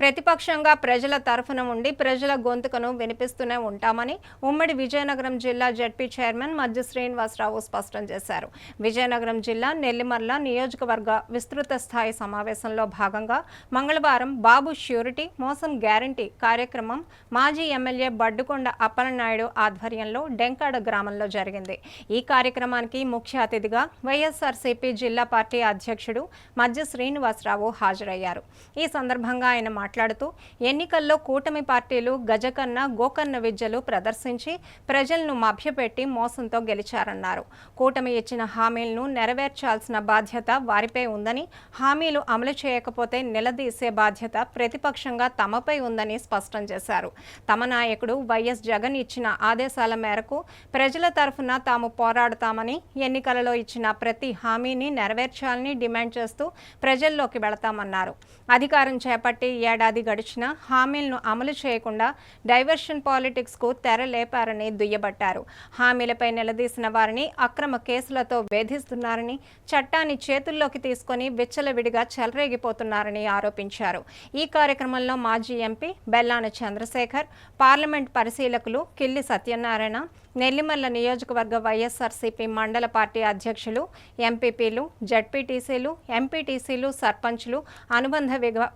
ప్రతిపక్షంగా ప్రజల తరఫున ఉండి ప్రజల గొంతుకను వినిపిస్తూనే ఉంటామని ఉమ్మడి విజయనగరం జిల్లా జడ్పీ చైర్మన్ మధ్య శ్రీనివాసరావు స్పష్టం చేశారు. విజయనగరం జిల్లా నెల్లిమర్ల నియోజకవర్గ విస్తృత స్థాయి సమావేశంలో భాగంగా మంగళవారం బాబు ష్యూరిటీ మోసం గ్యారంటీ కార్యక్రమం మాజీ ఎమ్మెల్యే బడ్డుకొండ అప్పలనాయుడు ఆధ్వర్యంలో డెంకాడ గ్రామంలో జరిగింది. ఈ కార్యక్రమానికి ముఖ్య అతిథిగా వైఎస్ఆర్సీపీ జిల్లా పార్టీ అధ్యక్షుడు మధ్య శ్రీనివాసరావు హాజరయ్యారు. ఈ సందర్భంగా ఆయన మాట్లాడుతూ ఎన్నికల్లో కూటమి పార్టీలు గజకన్న గోకన్న విద్యలు ప్రదర్శించి ప్రజలను మభ్యపెట్టి మోసంతో గెలిచారన్నారు. కూటమి ఇచ్చిన హామీలను నెరవేర్చాల్సిన బాధ్యత వారిపై ఉందని హామీలు అమలు చేయకపోతే నిలదీసే బాధ్యత ప్రతిపక్షంగా తమపై ఉందని స్పష్టం చేశారు. తమ నాయకుడు వైఎస్ జగన్ ఇచ్చిన ఆదేశాల మేరకు ప్రజల తరఫున తాము పోరాడతామని ఎన్నికలలో ఇచ్చిన ప్రతి హామీని నెరవేర్చాలని డిమాండ్ చేస్తూ ప్రజల్లోకి వెళతామన్నారు. అధికారం చేపట్టి ఏడాది ఏడాది గడిచినా హామీలను అమలు చేయకుండా డైవర్షన్ పాలిటిక్స్కు తెర లేపారని దుయ్యబట్టారు. హామీలపై నిలదీసిన వారిని అక్రమ కేసులతో వేధిస్తున్నారని చట్టాన్ని చేతుల్లోకి తీసుకొని విచ్చలవిడిగా చెలరేగిపోతున్నారని ఆరోపించారు. ఈ కార్యక్రమంలో మాజీ ఎంపీ బెల్లాన చంద్రశేఖర్ పార్లమెంట్ పరిశీలకులు కిల్లి సత్యనారాయణ నెల్లిమల్ల నియోజకవర్గ వైఎస్ఆర్సీపీ మండల పార్టీ అధ్యక్షులు ఎంపీపీలు జడ్పీటీసీలు ఎంపీటీసీలు సర్పంచ్లు అనుబంధ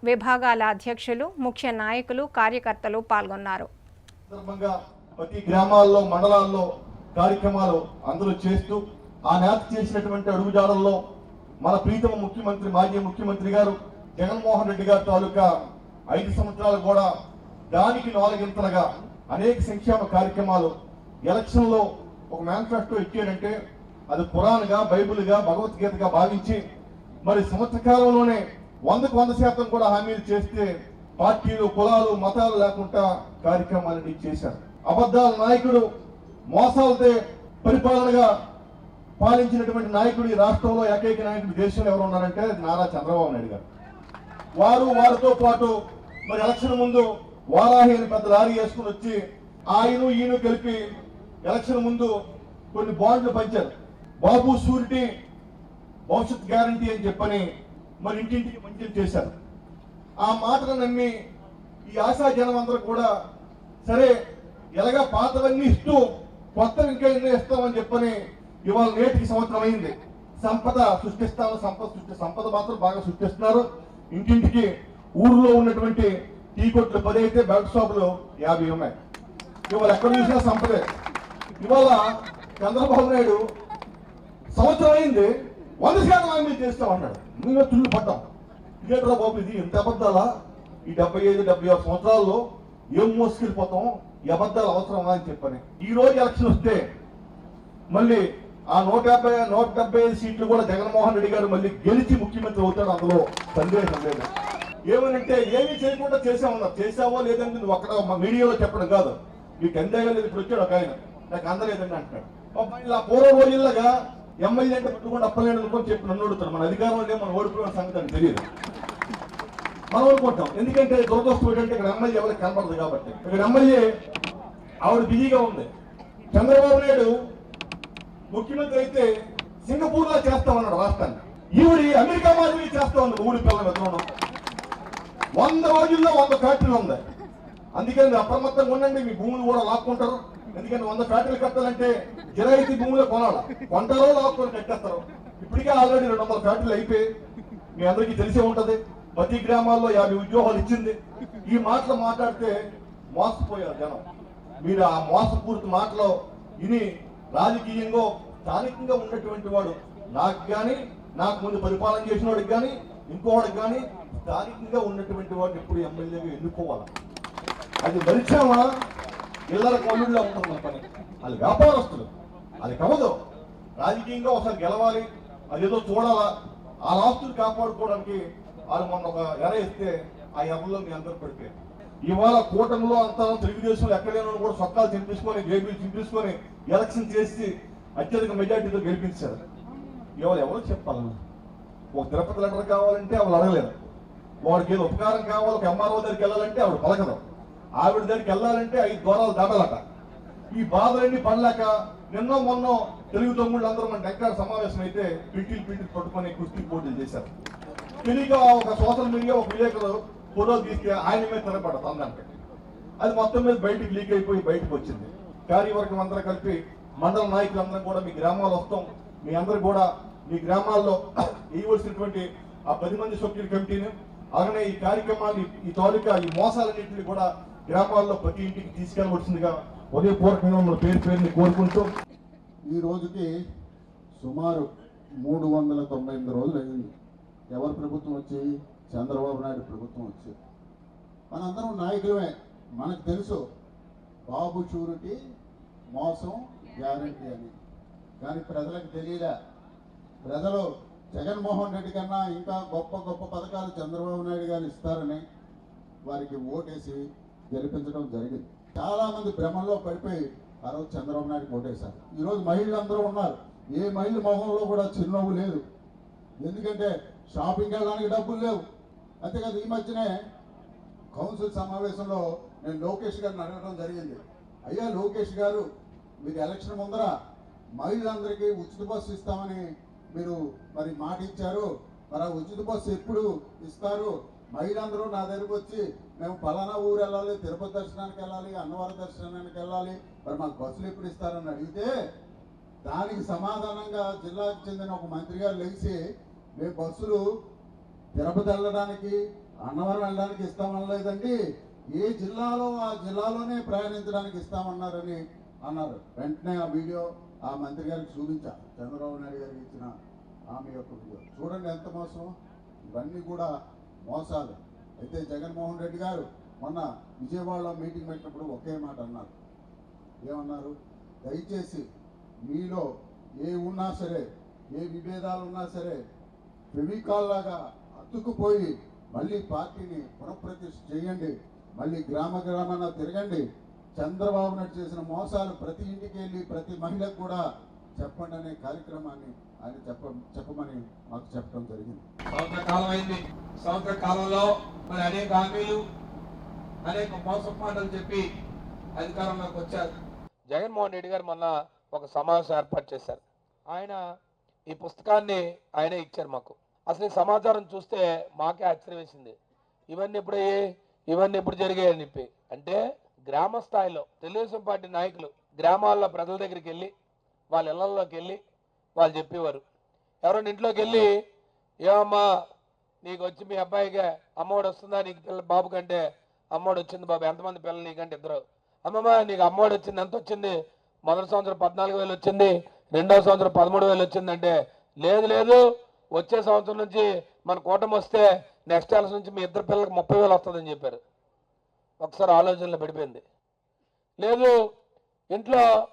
విభాగాల అధ్యక్షులు ముఖ్య నాయకులు కార్యకర్తలు పాల్గొన్నారు. ప్రతి గ్రామాల్లో మండలాల్లో కార్యక్రమాలు అందరూ చేస్తూ ఆ నేత చేసినటువంటి అడుగుజాడల్లో మన ప్రీతమ ముఖ్యమంత్రి మాజీ ముఖ్యమంత్రి గారు జగన్మోహన్ రెడ్డి గారి తాలూకా ఐదు సంవత్సరాలు కూడా దానికి నాలుగింతలుగా అనేక సంక్షేమ కార్యక్రమాలు ఎలక్షన్లో ఒక మేనిఫెస్టో ఇచ్చారంటే అది పురాణగా బైబిల్గా భగవద్గీతగా భావించి మరి సంవత్సర కాలంలోనే వందకు వంద శాతం కూడా హామీలు చేస్తే పార్టీలు కులాలు మతాలు లేకుండా కార్యక్రమాలని చేశారు. అబద్ధాల నాయకుడు మోసాలతో పరిపాలనగా పాలించినటువంటి నాయకుడు ఈ రాష్ట్రంలో ఏకైక నాయకుడు దేశంలో ఎవరు ఉన్నారంటే అది నారా చంద్రబాబు నాయుడు గారు. వారు వారితో పాటు మరి ఎలక్షన్ ముందు వారాహి అని పెద్ద లారీ వేసుకుని వచ్చి ఆయన ఈయన కలిపి ఎలక్షన్ ముందు కొన్ని బాండ్లు పంచారు. బాబు షూరిటీ భవిష్యత్ గ్యారంటీ అని చెప్పని మరి ఇంటింటికి మంచి చేశారు. ఆ మాటను నమ్మి ఈ ఆశా జనం అందరూ కూడా సరే ఎలాగా పాతవన్నీ ఇస్తూ కొత్తవి ఇంకా ఎన్నో ఇస్తామని చెప్పని ఇవాళ నేటికి సంవత్సరం అయింది. సంపద సృష్టిస్తాను సంపద సృష్టి సంపద మాత్రం బాగా సృష్టిస్తున్నారు. ఇంటింటికి ఊర్లో ఉన్నటువంటి టీ కొట్లు పది అయితే బెల్ట్ షాపులు యాభై ఉన్నాయి. ఇవాళ ఎక్కడ చూసినా సంపదే. ఇవాళ చంద్రబాబు నాయుడు సంవత్సరం అయింది వంద శాతం హామీ చేస్తాం మేము తుళ్ళు పడ్డాం. ఇదేట్రా బాబు ఇది ఎంత అబద్ధాలా? ఈ డెబ్బై ఐదు డెబ్బై ఆరు సంవత్సరాల్లో ఏం మోసుకెళ్ళిపోతాం? ఈ అబద్ధాలు అవసరమా అని చెప్పని. ఈ రోజు ఎలక్షన్ వస్తే మళ్ళీ ఆ నూట యాభై నూట డెబ్బై ఐదు సీట్లు కూడా జగన్మోహన్ రెడ్డి గారు మళ్ళీ గెలిచి ముఖ్యమంత్రి అవుతాడు అందులో సందేహం లేదు. ఏమనంటే ఏమీ చేయకుండా చేసామన్నారు చేసావో లేదని ఒక్కడ మా మీడియాలో చెప్పడం కాదు. మీకు ఎంతగా లేదు. ఇప్పుడు వచ్చాడు ఒక ఆయన. నాకు అందలేదండి అంటున్నాడు ఇలా పూర్వ రోజుల్లాగా ఎమ్మెల్యే అంటే పట్టుకుండా అప్పలేడు అనుకొని చెప్పి నన్ను అడుగుతాడు మన అధికారం అంటే మనం ఓడిపోయిన సంగతి అని తెలియదు. మనం అనుకుంటాం. ఎందుకంటే దురదృష్టం ఏంటంటే ఇక్కడ ఎమ్మెల్యే ఎవరికి కనపడదు కాబట్టి. ఇక్కడ ఎమ్మెల్యే ఆవిడ బిజీగా ఉంది. చంద్రబాబు నాయుడు ముఖ్యమంత్రి అయితే సింగపూర్లో చేస్తామన్నాడు రాష్ట్రాన్ని. ఈవిడి అమెరికా మాదిరి చేస్తా ఉంది ఊడి పిల్లలు విధానం వంద రోజుల్లో వంద ఫ్యాక్టరీలు ఉంది అందుకని అప్రమత్తంగా ఉండండి మీ భూములు కూడా లాక్కుంటారు. ఎందుకంటే వంద ఫ్యాక్టరీలు కట్టాలంటే జిరాయితీ భూములు కొనాలి? కొంటారో లాక్కొని కట్టేస్తారు. ఇప్పటికే ఆల్రెడీ రెండు వందల ఫ్యాక్టరీలు అయిపోయి మీ అందరికీ తెలిసే ఉంటది. ప్రతి గ్రామాల్లో యాభై ఉద్యోగాలు ఇచ్చింది. ఈ మాటలు మాట్లాడితే మోసపోయారు జనం. మీరు ఆ మోసపూరిత మాటలో విని రాజకీయంగా స్థానికంగా ఉన్నటువంటి వాడు నాకు కానీ నాకు ముందు పరిపాలన చేసిన వాడికి కానీ ఇంకోవాడికి కానీ స్థానికంగా ఉన్నటువంటి వాడిని ఎప్పుడు ఎమ్మెల్యేగా ఎన్నుకోవాలి? అది మరిచామా? పిల్లల కోళ్ళు అమ్ముతున్నారు పని వాళ్ళు వ్యాపారస్తులు. అది అవ్వదు. రాజకీయంగా ఒకసారి గెలవాలి. అదేదో చూడాలా. ఆ ఆస్తులు కాపాడుకోవడానికి వాళ్ళు మొన్న ఒక ఎర ఇస్తే ఆ ఎర్రలో మీ అందరూ పడిపోయారు. ఇవాళ కూటమిలో అంతా తెలుగుదేశంలో ఎక్కడైనా కూడా సొక్కాలు తినిపించుకొని జేబీలు తినిపించుకొని ఎలక్షన్ చేసి అత్యధిక మెజార్టీతో గెలిపించారు. ఇవాళ ఎవరు చెప్పాలి ఒక తిరుపతి లెటర్ కావాలంటే వాళ్ళు అడగలేరు. వాడికి ఏదో ఉపకారం కావాలి ఒక ఎంఆర్ఓ దగ్గరికి వెళ్ళాలంటే ఆవిడ పలకదు. ఆవిడ దగ్గరికి వెళ్ళాలంటే ఐదు దూరాలు దాటాలట ఈ బాధలన్నీ పడలేక నిన్న మొన్న తెలుగు తమ్ముళ్ళు అందరూ మన ఎక్కడ సమావేశం అయితే పిటిల్ పిటిల్ పట్టుకొని కుస్తీ పోటీలు చేశారు. తెలియక ఒక సోషల్ మీడియా ఒక విలేకరు ఫోటో తీస్తే ఆయన మీద తినపడదు అందరికి అది మొత్తం మీద బయటికి లీక్ అయిపోయి బయటకు వచ్చింది. కార్యవర్గం అందరూ కలిపి మండల నాయకులందరం కూడా మీ గ్రామాలు వస్తాం. మీ అందరు కూడా మీ గ్రామాల్లో ఇవ్వాల్సినటువంటి ఆ పది మంది సభ్యుల కమిటీని అలానే ఈ కార్యక్రమాన్ని ఈ తాలూకా ఈ మోసాలన్నింటినీ కూడా గ్రామాల్లో ప్రతి ఇంటికి తీసుకెళ్ళవలసిందిగా ఉదయపూర్వకంగా మన పేరు పేరుని కోరుకుంటూ. ఈ రోజుకి సుమారు మూడు వందల తొంభై ఎనిమిది రోజులు అయింది ఎవరి ప్రభుత్వం వచ్చి చంద్రబాబు నాయుడు ప్రభుత్వం వచ్చి మనందరం నాయకులమే. మనకు తెలుసు బాబు షూరిటీ మోసం గ్యారంటీ అని. కానీ ప్రజలకు తెలియలే ప్రజలు జగన్మోహన్ రెడ్డి కన్నా ఇంకా గొప్ప గొప్ప పథకాలు చంద్రబాబు నాయుడు గారు ఇస్తారని వారికి ఓటేసి గెలిపించడం జరిగింది. చాలామంది భ్రమంలో పడిపోయి ఆ రోజు చంద్రబాబు నాయుడు ఓటేశారు. ఈరోజు మహిళలు అందరూ ఉన్నారు. ఏ మహిళ మొహంలో కూడా చిరునవ్వు లేదు. ఎందుకంటే షాపింగ్ వెళ్ళడానికి డబ్బులు లేవు. అంతేకాదు ఈ మధ్యనే కౌన్సిల్ సమావేశంలో నేను లోకేష్ గారిని అడగడం జరిగింది. అయ్యా లోకేష్ గారు మీరు ఎలక్షన్ ముందర మహిళలందరికీ ఉచిత బస్సు ఇస్తామని మీరు మరి మాట ఇచ్చారు. మరి ఆ ఉచిత బస్సు ఎప్పుడు ఇస్తారు? మహిళలందరూ నా దగ్గరకు వచ్చి మేము పలానా ఊరు వెళ్ళాలి తిరుపతి దర్శనానికి వెళ్ళాలి అన్నవరం దర్శనానికి వెళ్ళాలి. మరి మాకు బస్సులు ఎప్పుడు ఇస్తారని అడిగితే దానికి సమాధానంగా జిల్లాకు చెందిన ఒక మంత్రి గారు లేచి మేము బస్సులు తిరుపతి వెళ్ళడానికి అన్నవరం వెళ్ళడానికి ఇస్తామనలేదండి ఏ జిల్లాలో ఆ జిల్లాలోనే ప్రయాణించడానికి ఇస్తామన్నారని అన్నారు. వెంటనే ఆ వీడియో ఆ మంత్రి గారికి చూపించా. చంద్రబాబు నాయుడు గారికి ఇచ్చిన ఆమె యొక్క వీడియో. చూడండి ఎంత మోసం. ఇవన్నీ కూడా మోసాలు. అయితే జగన్మోహన్ రెడ్డి గారు మొన్న విజయవాడలో మీటింగ్ పెట్టినప్పుడు ఒకే మాట అన్నారు. ఏమన్నారు? దయచేసి మీలో ఏ ఉన్నా సరే ఏ విభేదాలు ఉన్నా సరే ఫెవికాల్ లాగా అతుక్కుపోయి మళ్ళీ పార్టీని పునఃప్రతిష్ఠ చేయండి మళ్ళీ గ్రామ గ్రామాన తిరగండి. చంద్రబాబు నాయుడు చేసిన మోసాలు ప్రతి ఇంటికి వెళ్ళి ప్రతి మహిళకు కూడా చెప్పండి అనే కార్యక్రమాన్ని ఆయన చెప్ప చెప్పమని మాకు చెప్పడం జరిగింది. సంవత్సర కాలం అయింది సంవత్సర కాలంలో మరి అనేక హామీలు అనేక మోసం మాటలు చెప్పి అధికారంలోకి వచ్చారు. జగన్మోహన్ రెడ్డి గారు మొన్న ఒక సమావేశం ఏర్పాటు చేశారు. ఆయన ఈ పుస్తకాన్ని ఆయనే ఇచ్చారు మాకు. అసలు ఈ సమాచారం చూస్తే మాకే ఆశ్చర్యం వేసింది. ఇవన్నీ ఎప్పుడు అయ్యాయి? ఇవన్నీ ఎప్పుడు జరిగాయని చెప్పి. అంటే గ్రామ స్థాయిలో తెలుగుదేశం పార్టీ నాయకులు గ్రామాల్లో ప్రజల దగ్గరికి వెళ్ళి వాళ్ళ ఇళ్ళలోకి వెళ్ళి వాళ్ళు చెప్పేవారు. ఎవరైనా ఇంట్లోకి వెళ్ళి ఏమమ్మా నీకు వచ్చి మీ అబ్బాయికి అమ్మఒడి వస్తుందా? నీకు పిల్ల బాబు కంటే అమ్మోడు వచ్చింది బాబు. ఎంతమంది పిల్లలు నీకంటే ఇద్దరు? అమ్మమ్మ నీకు అమ్మోడు వచ్చింది. ఎంత వచ్చింది? మొదటి సంవత్సరం పద్నాలుగు వేలు వచ్చింది. రెండవ సంవత్సరం పదమూడు వేలు వచ్చిందంటే లేదు లేదు. వచ్చే సంవత్సరం నుంచి మన కూటమి వస్తే నెక్స్ట్ ఇయర్స్ నుంచి మీ ఇద్దరు పిల్లలకు ముప్పై వేలు వస్తుందని చెప్పారు. ఒకసారి ఆలోచనలో పడిపోయింది. లేదు ఇంట్లో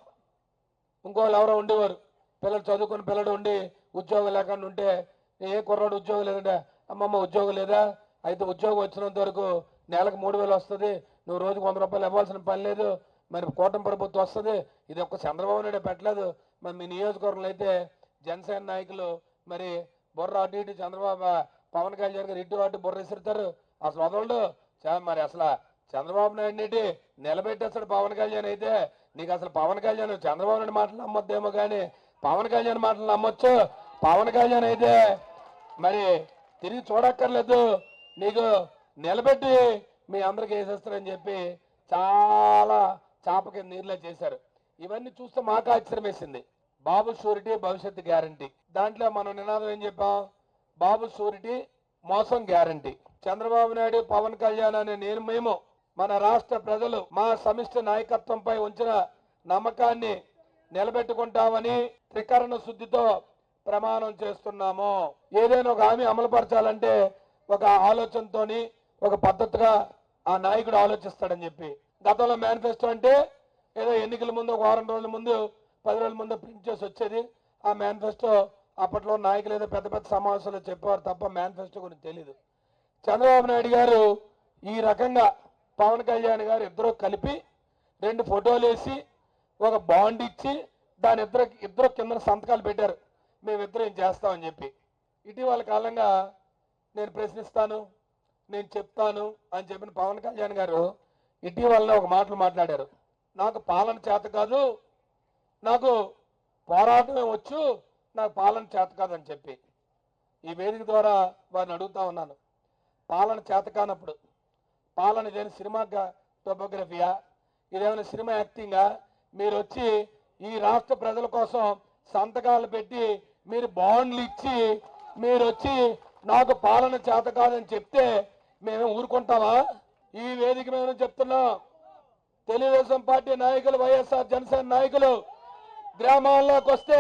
ఇంకోళ్ళు ఎవరో ఉండేవారు. పిల్లలు చదువుకున్న పిల్లడు ఉండి ఉద్యోగం లేకుండా ఉంటే ఏ కుర్రాడు ఉద్యోగం లేదంటే అమ్మమ్మ ఉద్యోగం లేదా? అయితే ఉద్యోగం వచ్చినంత వరకు నెలకు మూడు వేలు వస్తుంది. నువ్వు రోజుకు వంద రూపాయలు ఇవ్వాల్సిన పని లేదు. మరి కూటమి ప్రభుత్వం వస్తుంది. ఇది ఒక్క చంద్రబాబు నాయుడు పెట్టలేదు. మరి మీ నియోజకవర్గంలో అయితే జనసేన నాయకులు మరి బుర్ర అటు ఇటు చంద్రబాబు పవన్ కళ్యాణ్ గారు ఇటు అటు బుర్ర విసురుతారు. అసలు వదలడు. చా- మరి అసలు చంద్రబాబు నాయుడు నిలబెట్టేస్తాడు పవన్ కళ్యాణ్ అయితే. నీకు అసలు పవన్ కళ్యాణ్ చంద్రబాబు నాయుడు మాటలు నమ్మొద్దేమో కానీ పవన్ కళ్యాణ్ మాటలు నమ్మొచ్చు. పవన్ కళ్యాణ్ అయితే మరి తిరిగి చూడక్కర్లేదు. నీకు నిలబెట్టి మీ అందరికి వేసేస్తారని చెప్పి చాలా చాపకి నీళ్ళ చేశారు. ఇవన్నీ చూస్తే మాకు ఆశ్చర్యం వేసింది. బాబు షూరిటీ భవిష్యత్తు గ్యారంటీ. దాంట్లో మనం నినాదం ఏం చెప్పాం? బాబు షూరిటీ మోసం గ్యారంటీ. చంద్రబాబు నాయుడు పవన్ కళ్యాణ్ అనే నేను మేము మన రాష్ట్ర ప్రజలు మా సమిష్టి నాయకత్వంపై ఉంచిన నమ్మకాన్ని నిలబెట్టుకుంటామని త్రికరణ శుద్ధితో ప్రమాణం చేస్తున్నాము. ఏదైనా ఒక హామీ అమలుపరచాలంటే ఒక ఆలోచనతోని ఒక పద్ధతిగా ఆ నాయకుడు ఆలోచిస్తాడని చెప్పి. గతంలో మేనిఫెస్టో అంటే ఏదో ఎన్నికల ముందు ఒక వారం రోజుల ముందు పది రోజుల ముందు ప్రింట్ చేసి వచ్చేది. ఆ మేనిఫెస్టో అప్పట్లో నాయకులు ఏదో పెద్ద పెద్ద సమావేశాలు చెప్పేవారు తప్ప మేనిఫెస్టో గురించి తెలియదు చంద్రబాబు నాయుడు గారు ఈ రకంగా పవన్ కళ్యాణ్ గారు ఇద్దరు కలిపి రెండు ఫోటోలు వేసి ఒక బాండ్ ఇచ్చి దాని ఇద్దరు ఇద్దరు కింద సంతకాలు పెట్టారు. మేమిద్దరం ఏం చేస్తామని చెప్పి. ఇటీవల కాలంగా నేను ప్రశ్నిస్తాను నేను చెప్తాను అని చెప్పిన పవన్ కళ్యాణ్ గారు ఇటీవలనే ఒక మాటలు మాట్లాడారు. నాకు పాలన చేత కాదు నాకు పోరాటమే వచ్చు నాకు పాలన చేత కాదని చెప్పి. ఈ వేదిక ద్వారా వారిని అడుగుతా ఉన్నాను. పాలన చేత కానప్పుడు పాలన ఇదేమైనా సినిమా టోపోగ్రఫీయా? ఇదేమైనా సినిమా యాక్టింగా? మీరు వచ్చి ఈ రాష్ట్ర ప్రజల కోసం సంతకాలు పెట్టి మీరు బాండ్లు ఇచ్చి మీరు వచ్చి నాకు పాలన చేత కాదని చెప్తే మేము ఊరుకుంటామా? ఈ వేదిక మేము చెప్తున్నాం? తెలుగుదేశం పార్టీ నాయకులు వైఎస్ఆర్ జనసేన నాయకులు గ్రామాల్లోకి వస్తే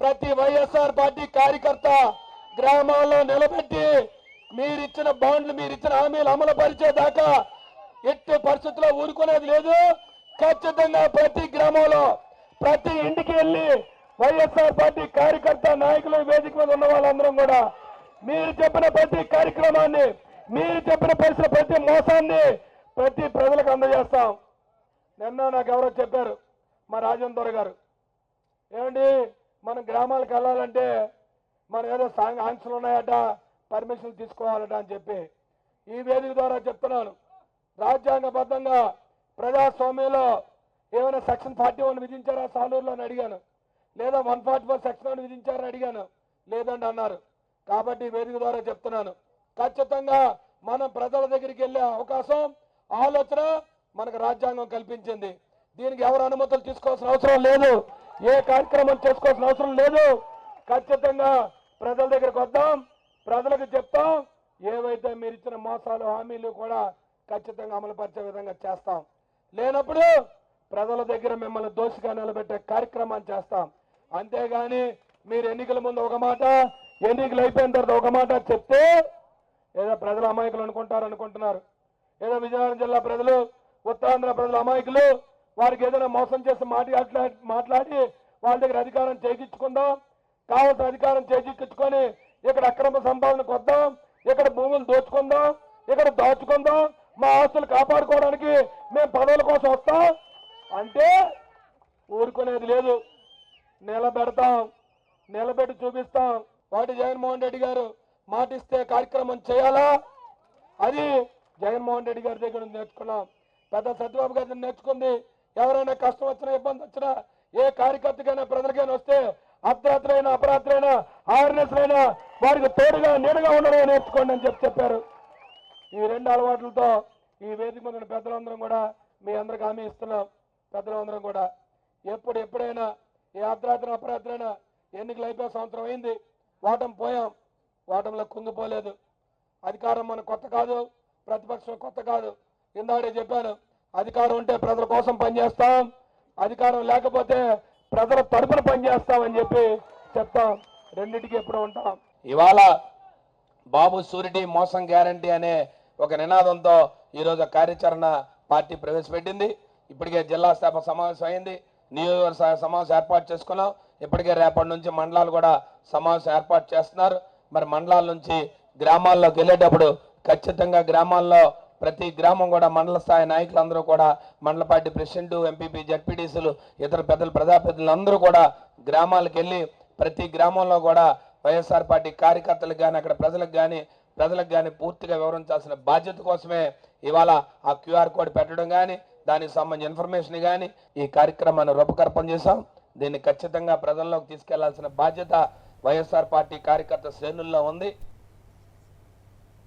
ప్రతి వైఎస్ఆర్ పార్టీ కార్యకర్త గ్రామాల్లో నిలబెట్టి మీరిచ్చిన బాండ్లు మీరిచ్చిన హామీలు అమలు పరిచేదాకా ఎట్టి పరిస్థితుల్లో ఊరుకునేది లేదు. ఖచ్చితంగా ప్రతి గ్రామంలో ప్రతి ఇంటికి వెళ్ళి వైఎస్ఆర్ పార్టీ కార్యకర్త నాయకులు వేదిక మీద ఉన్న వాళ్ళందరం కూడా మీరు చెప్పిన ప్రతి కార్యక్రమాన్ని మీరు చెప్పిన పరిస్థితి ప్రతి మోసాన్ని ప్రతి ప్రజలకు అందజేస్తాం. నిన్న నాకు ఎవరో చెప్పారు మా రాజేంద్ర గారు. ఏమండి మనం గ్రామాలకు వెళ్ళాలంటే మనం ఏదో సాంగ్ ఆంక్షలు ఉన్నాయట పర్మిషన్ తీసుకోవాలట అని చెప్పి ఈ వేదిక ద్వారా చెప్తున్నాను. రాజ్యాంగబద్ధంగా ప్రజాస్వామ్యంలో ఏమైనా సెక్షన్ ఫార్టీ వన్ విధించారా సాలూరులో అని అడిగాను. లేదా one forty four section one విధించారని అడిగాను. లేదండి అన్నారు. కాబట్టి ఈ వేదిక ద్వారా చెప్తున్నాను. ఖచ్చితంగా మనం ప్రజల దగ్గరికి వెళ్ళే అవకాశం ఆలోచన మనకు రాజ్యాంగం కల్పించింది. దీనికి ఎవరు అనుమతులు తీసుకోవాల్సిన అవసరం లేదు. ఏ కార్యక్రమం చేసుకోవాల్సిన అవసరం లేదు. ఖచ్చితంగా ప్రజల దగ్గరకు వద్దాం. ప్రజలకు చెప్తాం. ఏవైతే మీరు ఇచ్చిన మోసాలు హామీలు కూడా ఖచ్చితంగా అమలుపరిచే విధంగా చేస్తాం. లేనప్పుడు ప్రజల దగ్గర మిమ్మల్ని దోషిగా నిలబెట్టే కార్యక్రమాన్ని చేస్తాం. అంతేగాని మీరు ఎన్నికల ముందు ఒక మాట ఎన్నికలు అయిపోయిన తర్వాత ఒక మాట చెప్తే ఏదో ప్రజల అమాయకులు అనుకుంటారు అనుకుంటున్నారు. ఏదో విజయనగరం జిల్లా ప్రజలు ఉత్తరాంధ్ర ప్రజల అమాయకులు వారికి ఏదైనా మోసం చేసి మాట్లాడి మాట్లాడి వాళ్ళ దగ్గర అధికారం చేయించుకుందాం కావలసిన అధికారం చేజిక్కించుకొని ఇక్కడ అక్రమ సంపాదనకు వద్దాం ఇక్కడ భూములు దోచుకుందాం ఇక్కడ దాచుకుందాం మా ఆస్తులు కాపాడుకోవడానికి మేము పదవుల కోసం వస్తాం. అంటే ఊరుకునేది లేదు. నిలబెడతాం నిలబెట్టి చూపిస్తాం. వాటి జగన్మోహన్ రెడ్డి గారు మాటిస్తే కార్యక్రమం చేయాలా? అది జగన్మోహన్ రెడ్డి గారి దగ్గర నేర్చుకున్నాం. పెద్ద సత్యబాబు గారి నేర్చుకుంది. ఎవరైనా కష్టం వచ్చినా ఇబ్బంది వచ్చినా ఏ కార్యకర్తకైనా ప్రజలకైనా వస్తే అర్ధరాత్రైనా అపరాత్రైనా అయినా వారికి తోడుగా నీడగా ఉండడం నేర్చుకోండి అని చెప్పి చెప్పారు. ఈ రెండు అలవాట్లతో ఈ వేదిక మీద పెద్దలందరం కూడా మీ అందరికి హామీ ఇస్తున్నాం. పెద్దలందరం కూడా ఎప్పుడు ఎప్పుడైనా ఏ అర్ధరాత్రి అపరాత్రైనా ఎన్నికలు అయిపోయే సంవత్సరం అయింది వాటం పోయాం. ఓటంలో కుంగిపోలేదు. అధికారం మన కొత్త కాదు ప్రతిపక్షం కొత్త కాదు. ఇందాడే చెప్పాను అధికారం ఉంటే ప్రజల కోసం పనిచేస్తాం. అధికారం లేకపోతే ప్రజల తరపున పనిచేస్తామని చెప్పి చెప్తాం. రెండింటికి ఎప్పుడు ఉంటాం. ఇవాళ బాబు సూరిటీ మోసం గ్యారంటీ అనే ఒక నినాదంతో ఈరోజు కార్యాచరణ పార్టీ ప్రవేశపెట్టింది. ఇప్పటికే జిల్లా స్థాప సమావేశం అయింది. నియోజకవర్గ సమావేశం ఏర్పాటు చేసుకున్నాం. ఇప్పటికే రేపటి నుంచి మండలాలు కూడా సమావేశం ఏర్పాటు చేస్తున్నారు. మరి మండలాల నుంచి గ్రామాల్లోకి వెళ్ళేటప్పుడు ఖచ్చితంగా గ్రామాల్లో ప్రతి గ్రామం కూడా మండల స్థాయి నాయకులందరూ కూడా మండల పార్టీ ప్రెసిడెంట్ ఎంపీపీ జడ్పీటీసీలు ఇతర పెద్దలు ప్రజాప్రతినిధులు అందరూ కూడా గ్రామాలకు వెళ్ళి ప్రతి గ్రామంలో కూడా వైఎస్ఆర్ పార్టీ కార్యకర్తలకు కానీ అక్కడ ప్రజలకు కానీ ప్రజలకు కానీ పూర్తిగా వివరించాల్సిన బాధ్యత కోసమే ఇవాళ ఆ క్యూఆర్ కోడ్ పెట్టడం కానీ దానికి సంబంధించిన ఇన్ఫర్మేషన్ కానీ ఈ కార్యక్రమాన్ని రూపకల్పన చేశాం. దీన్ని ఖచ్చితంగా ప్రజల్లోకి తీసుకెళ్ళాల్సిన బాధ్యత వైఎస్ఆర్ పార్టీ కార్యకర్త శ్రేణుల్లో ఉంది.